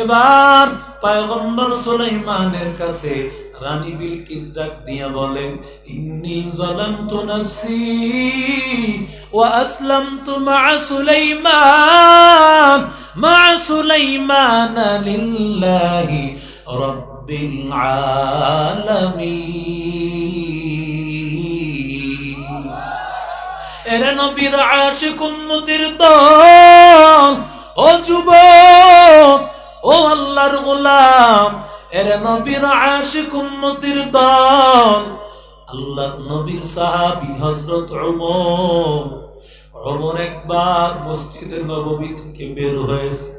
এবার পয়গম্বর সুলাইমানের কাছে রানী বিলকিস ডাক দিয়া বলেন, ইন্নি যালামতু নাফসি ওয়া আসলামতু মা সুলাইমান। মা সুলাইমান লিল্লাহি রাব্বিল আলামিন। নবীর উম্মতের দল। ও ও আল্লাহর গোলাম নবীর উম্মতের দল। আল্লাহর নবীর একবার মসজিদে নববী থেকে বের হয়েছে।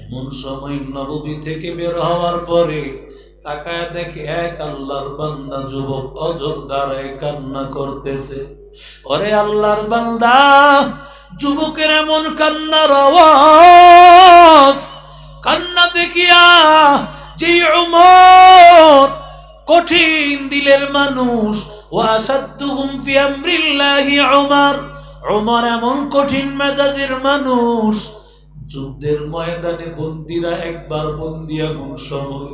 এমন সময় নববী থেকে বের হওয়ার পরে তাকায় দেখে এক আল্লাহর বান্দা যুবক অজর কান্না করতেছে। ওরে আল্লাহর বান্দা, যুবকের এমন কান্নার আওয়াজ, কান্না দেখিয়া যে উমর কঠিন দিলের মানুষ ওয়াসাদ্দুহুম ফি আমরিল্লাহি উমর। উমর এমন কঠিন মেজাজের মানুষ যুদ্ধের ময়দানে বন্দিরা একবার বন্দি এমন সময়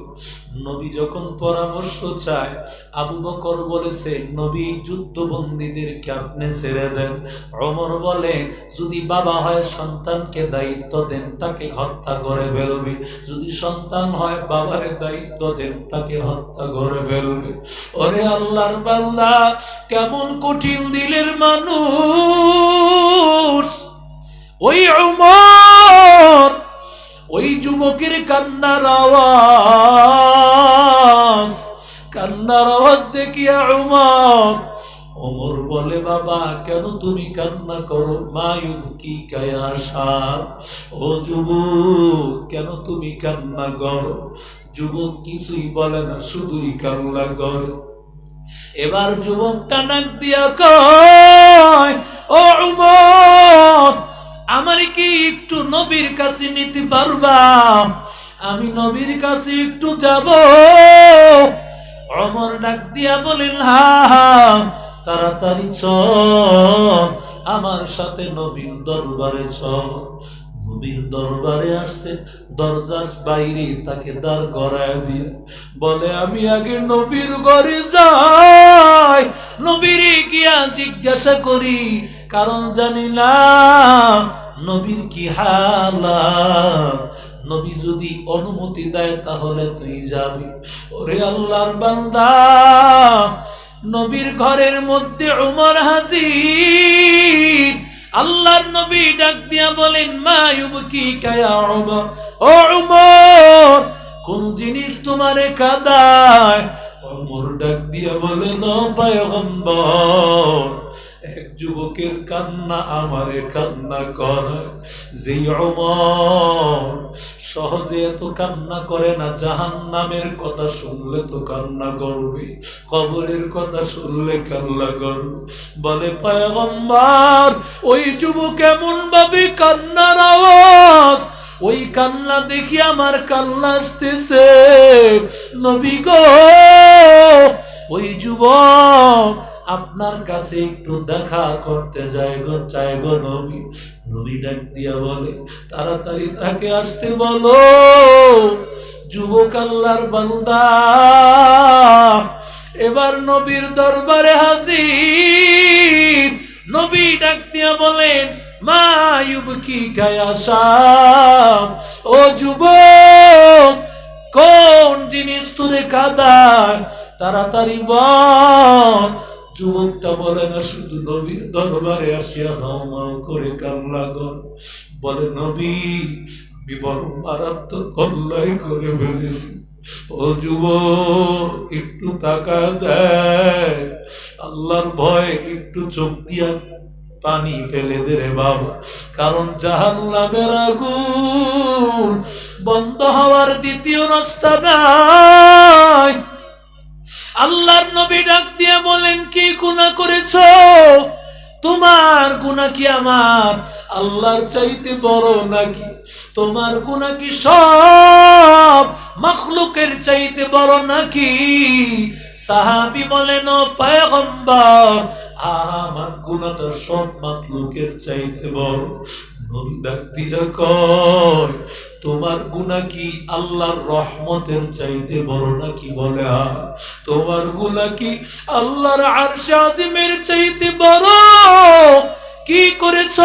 নবী যখন পরামর্শ চায়, আবু বকর বলেছে, নবী, যুদ্ধ বন্দীদেরকে আপনি ছেড়ে দেন। অমর বলেন যদি বাবা হয়, সন্তানকে দায়িত্ব দেন, তাকে হত্যা করে ফেলবে। যদি সন্তান হয়, বাবারে দায়িত্ব দেন, তাকে হত্যা করে ফেলবে। ওরে আল্লাহর বাল্লা কেমন কঠিন দিলের মানুষ। ওই উমর ওই যুবকের কান্নার আওয়াজ কান্নার আওয়াজ দেখিয়া উমর ওমর বলে, বাবা, কেন তুমি কান্না করো? মায়ুব কি ও যুবক, কেন তুমি কান্না করো? যুবক কিছুই বলে না, শুধুই কান্না করে। এবার যুবক টানাক দিয়া কয়, ও উমর আমার কি একটু নবীর কাছে নিতে পারবা? আমি নবীর কাছে একটু যাব। অমর ডাক দিয়া বলেন, হা তাড়াতাড়ি চ আমার সাথে নবীর দরবারে চ নবীর দরবারে আসছে, দরজার বাইরে তাকে দাঁড় করায় দিয়ে বলে, আমি আগে নবীর ঘরে যাই। নবীর গিয়া জিজ্ঞাসা করি, কারণ জানি না নবীর কি হালা নবী যদি অনুমতি দেয়, তাহলে তুই যাবি। ওরে আল্লাহর বান্দা, নবীর ঘরের মধ্যে উমর হাজির। আল্লাহর নবী ডাক দিয়া বলেন মায়ুব কি কায়া উমর? ও উমর, কোন জিনিস তোমারে কাদায়? অমর ডাক দিয়া বলেন, ও পয়গম্বর এক যুবকের কান্না আমারে কান্না যে সহজে এত কান্না করে না জাহান নামের কথা শুনলে তো কান্না করবে, কবরের কথা শুনলে কান্না করবে। বলে পয়গম্বর, ওই যুবক এমন ভাবে কান্নার আওয়াজ, ওই কান্না দেখি আমার কান্না আসতেছে। নবী গো, ওই যুবক আপনার কাছে একটু দেখা করতে যাই গো, চাই গো নবী। নবী ডাক দিয়া বলে, তাড়াতাড়ি তাকে আসতে বলো। যুবক আল্লাহর বান্দা, এবার নবীর দরবারে হাজির। নবী ডাক দিয়া বলেন মায়ুব কি কায়াসা ও যুবক, কোন জিনিস তোরে কাদায়? তাড়াতাড়ি বল যুবকটা বলে না, শুধু নবীর দরবারে আসিয়া হাও করে কান্না কর। বলে, নবী, আমি বড় মারাত্মক কল্যাণ করে ফেলেছি। ও যুব একটু টাকা দেয়। আল্লাহর ভয় একটু চোখ দিয়া পানি ফেলে দে রে বাবা। কারণ জাহান্নামের আগুন বন্ধ হওয়ার দ্বিতীয় রাস্তা নাই। কি করেছ? তোমার গুণা কি আমার? আল্লাহর চাইতে বড় নাকি? তোমার গুণা কি সব মখলুকের চাইতে বড় নাকি? সাহাবি বলেন পয়গম্বর, আমার গুণাটা সব মখলুকের চাইতে বড়। নবী তোমার গুণা কি আল্লাহর রহমতের চাইতে বড় নাকি বলে তোমার গুণা কি আল্লাহর আরশ আজিমের চাইতে বড়? কি করেছ?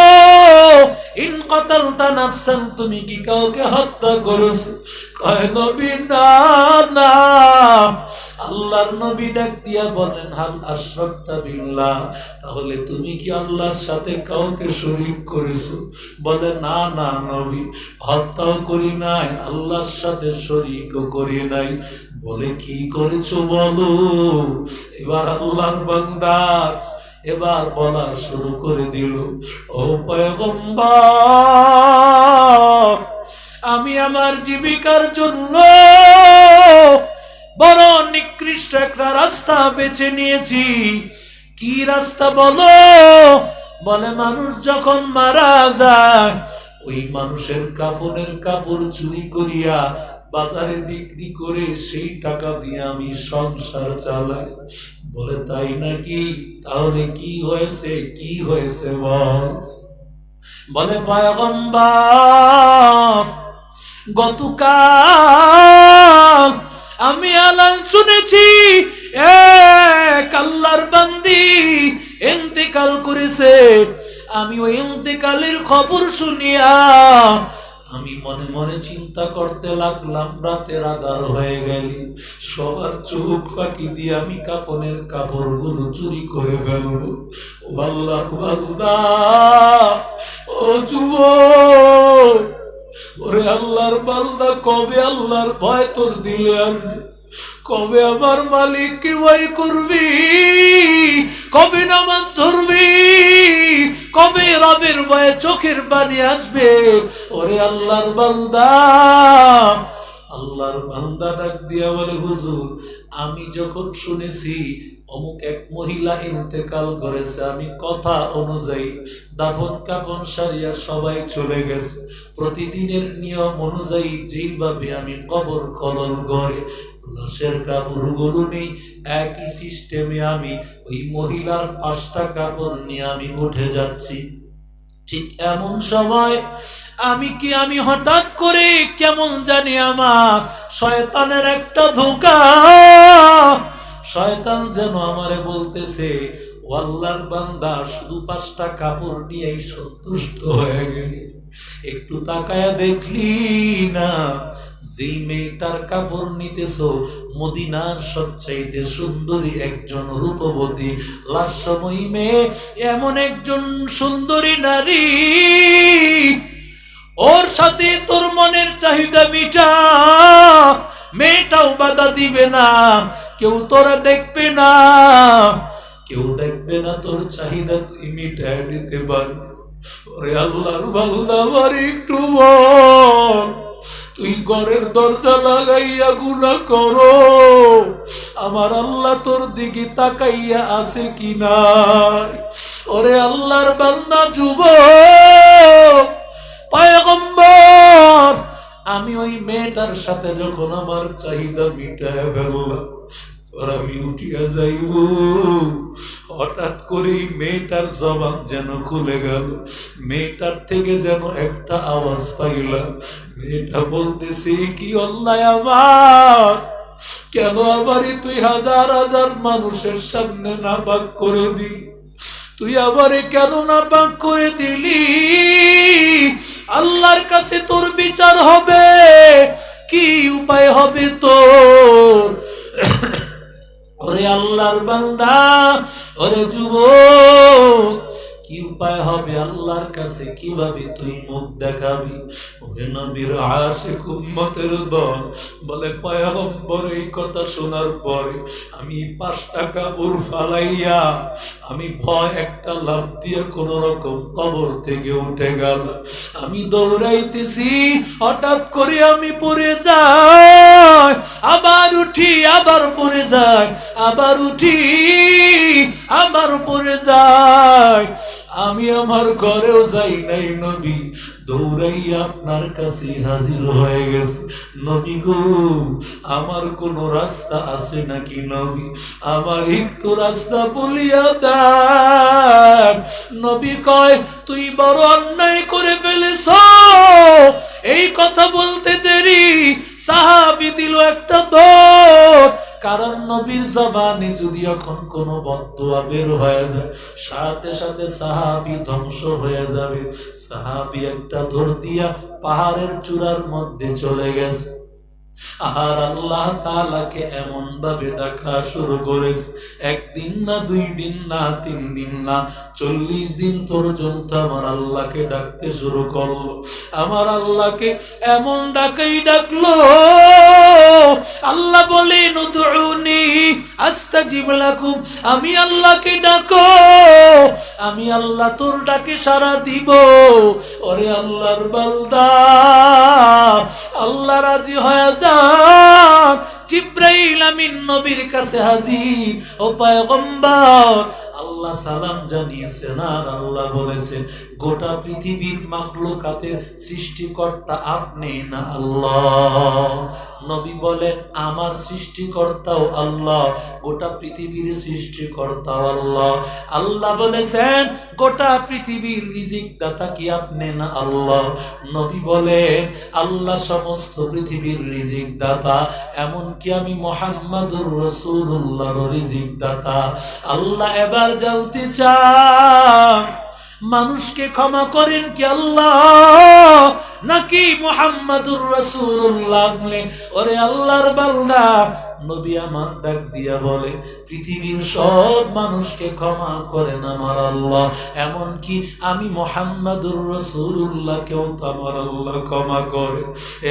তাহলে তুমি কি আল্লাহর সাথে কাউকে শরীক করেছ? বলে, না না, নবী, হত্যাও করি নাই, আল্লাহর সাথে শরীকও করি নাই। বলে, কি করেছ বলো? এবার আল্লাহর বান্দা এবার বলা শুরু করে দিল, ও আমি আমার জীবিকার জন্য বড় নিকৃষ্ট একটা রাস্তা বেছে নিয়েছি। কি রাস্তা বলো? বলে, মানুষ যখন মারা যায়, ওই মানুষের কাপড়ের কাপড় চুরি করিয়া বাজারে বিক্রি করে সেই টাকা দিয়ে আমি সংসার চালাই। বলে, তাই নাকি? তাহলে কি হয়েছে? কি হয়েছে বল? বলে, পয়গম্বর, গতকাল আমি আলান শুনেছি, এক আল্লাহর বান্দি ইন্তেকাল করেছে। আমি ওই ইন্তেকালের খবর শুনিয়া আমি মনে মনে চিন্তা করতে লাগলাম, রাতের আধার হয়ে গেল। সবার চোখ ফাঁকি দিয়ে আমি কাপনের কাপড়গুলো চুরি করে ফেলব। ও আল্লাহ, ও ওরে আল্লাহর বান্দা, কবে আল্লাহর ভয় তোর দিলে আসবে? কবে আমার মালিক মালিককে ভয় করবি? কবে নামাজ ধরবি? কবে রবের ভয়ে চোখের পানি আসবে? ওরে আল্লাহর বান্দা আল্লাহর বান্দা ডাক দিয়া বলে, হুজুর, আমি যখন শুনেছি অমুক এক মহিলা ইন্তেকাল করেছে, আমি কথা অনুযায়ী দাফন কাফন সারিয়া সবাই চলে গেছে। প্রতিদিনের নিয়ম অনুযায়ী যেইভাবে আমি কবর খনন করে লাশের কাপড়গুলো নেই, একই সিস্টেমে আমি ওই মহিলার পাঁচটা কাপড় নিয়ে আমি উঠে যাচ্ছি। ঠিক এমন সময় আমি কি আমি হঠাৎ করে কেমন জানি আমার শয়তানের একটা ধোকা? শয়তান যেন আমারে বলতেছে, ও আল্লাহর বান্দা, শুধু পাঁচটা কাপড় নিয়েই সন্তুষ্ট হয়ে গেলি। একটু তাকায়া দেখলি না? যেই মেয়েটার কাপড় নিতেছ, মদিনার সবচাইতে সুন্দরী একজন রূপবতী। লাস্যময়ী মেয়ে এমন একজন সুন্দরী নারী। ওর সাথে তোর মনের চাহিদা মিটা। মেয়েটাও বাধা দিবে না। কেউ তোরা দেখবে না। কেউ দেখবে না তোর চাহিদা তুই মিটায় দিতে পারবি। আল্লাহর বান্দা একটু বল। তুই ঘরের দরজা লাগাইয়া করো। আমার আল্লাহ তোর দিকে তাকাইয়া আছে কি নাই? ওরে আল্লাহর পায়গম্বর, আমি ওই মেয়েটার সাথে যখন আমার চাহিদা মিটায় ফেললাম আমি উঠিয়া যাইব। হঠাৎ করে মেয়েটার জবান যেন খুলে গেল। মেয়েটার থেকে যেন একটা আওয়াজ পাইলাম। মেয়েটা বলতেছে, কি অন্যায় আমার? কেন আবারই তুই হাজার হাজার মানুষের সামনে নাপাক করে দিলি তুই আবারে কেন না পাক করে দিলি? আল্লাহর কাছে তোর বিচার হবে। কি উপায় হবে তোর? ওরে আল্লাহর বান্দা ওরে যুবক কি উপায় হবে আল্লাহর কাছে? কীভাবে তুই মুখ দেখাবি? ওরে নবীর আশিক উম্মতের দল, বলে পয়গম্বর, এই কথা শোনার পরে আমি পাঁচ টাকা উর ফালাইয়া, আমি ভয় একটা লাভ দিয়ে কোন রকম কবর থেকে উঠে গেল। আমি দৌড়াইতেছি, হঠাৎ করে আমি পড়ে যাই, আবার উঠি, আবার পড়ে যাই, আবার উঠি, আবার পড়ে যাই। আমি আমার ঘরেও যাই নাই নবী। দৌড়াই আপনার কাছে হাজির হয়ে গেছে। নবী গো, আমার কোন রাস্তা আছে নাকি নবী? আমার একটু রাস্তা বলিয়া দেন। নবী কয়, তুই বড় অন্যায় করে ফেলেছ। এই কথা বলতে দেরি। সাহাবি দিল একটা দৌড় কারণ নবীর জবানে যদি এখন কোনো বদুয়া বের হয়ে যায়, সাথে সাথে সাহাবি ধ্বংস হয়ে যাবে। সাহাবি একটা ধর দিয়া পাহাড়ের চূড়ার মধ্যে চলে গেছে। আর আল্লাহ তালাকে এমন ভাবে শুরু করেছে। একদিন না, দুই দিন না, তিন দিন না, চল্লিশ দিন পর্যন্ত আমার আল্লাহকে ডাকতে শুরু করল। আমার আল্লাহকে এমন ডাকাই ডাকলো। আল্লাহ লাকুম, আমি আল্লাহকে ডাকো। আমি আল্লাহ তোর ডাকে সারা দিব। ওরে আল্লাহর বালদা আল্লাহ রাজি হয়ে জিব্রাইল আমিন নবীর কাছে হাজির। ও পয়গম্বর আল্লাহ সালাম জানিয়েছেন আর আল্লাহ বলেছেন, গোটা পৃথিবীর মাখলুকাতের সৃষ্টিকর্তা আপনি না আল্লাহ। নবী বলেন, আমার সৃষ্টিকর্তাও আল্লাহ, গোটা পৃথিবীর সৃষ্টিকর্তাও আল্লাহ। আল্লাহ বলেছেন, গোটা পৃথিবীর রিজিক দাতা কি আপনি না আল্লাহ? নবী বলেন, আল্লাহ সমস্ত পৃথিবীর রিজিক দাতা এমনকি আমি মোহাম্মদুর রসুল্লাহর রিজিক দাতা আল্লাহ এবার জানতে চান? মানুষকে ক্ষমা করেন কি আল্লাহ? নাকি মোহাম্মদুর রসুল্লাহ ওরে আল্লাহর বান্দা। নবী আমার ডাক দিয়া বলে, পৃথিবীর সব মানুষকে ক্ষমা করেন আমার আল্লাহ। এমনকি আমি মোহাম্মদুর রসুল্লাহকেও তো আমার আল্লাহ ক্ষমা করে।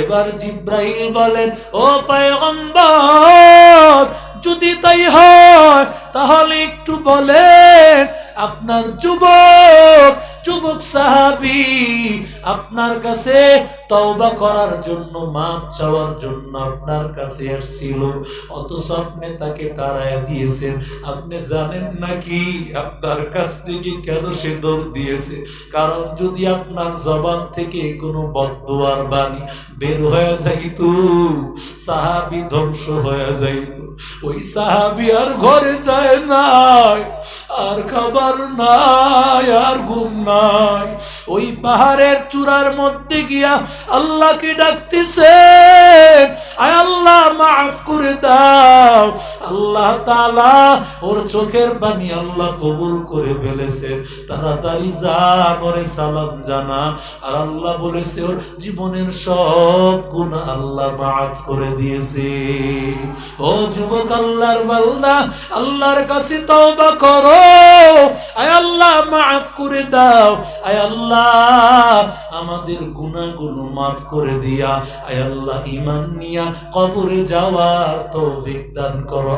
এবার জিব্রাহিল বলেন, ও পায়গম্বর, যদি তাই হয় তাহলে একটু বলেন, আপনার যুবক যুবক সাহাবি, আপনার কাছে তওবা করার জন্য, মাপ চাওয়ার জন্য আপনার কাছে এসেছিল অথচ আপনি তাকে তাড়ায় দিয়েছেন। আপনি জানেন নাকি আপনার কাছ থেকে কেন সে দৌড় দিয়েছে? কারণ যদি আপনার জবান থেকে কোনো বদুয়ার বাণী বের হয়ে যাইত, সাহাবি ধ্বংস হয়ে যাইত। ওই সাহাবি আর ঘরে যায় নাই, আর খাবার নাই, আর ঘুম নাই। ওই পাহাড়ের চূড়ার মধ্যে গিয়া আল্লাহকে ডাকতেছে, আয় আল্লাহ, মাফ করে দাও আল্লাহ তাআলা ওর চোখের পানি আল্লাহ কবুল করে ফেলেছে। তাড়াতাড়ি যা করে সালাম জানা। আর আল্লাহ বলেছে, ওর জীবনের সব গুণ আল্লাহ মাফ করে দিয়েছে। ও যুবক আল্লাহর বান্দা, আল্লাহর কাছে তওবা করো। আয় আল্লাহ, মাফ করে দাও। আয় আল্লাহ, আমাদের গুনাহগুলো মাফ করে দিয়া। আয় আল্লাহ ইমান নিয়া কবরে যাওয়ার তৌফিক দান করো।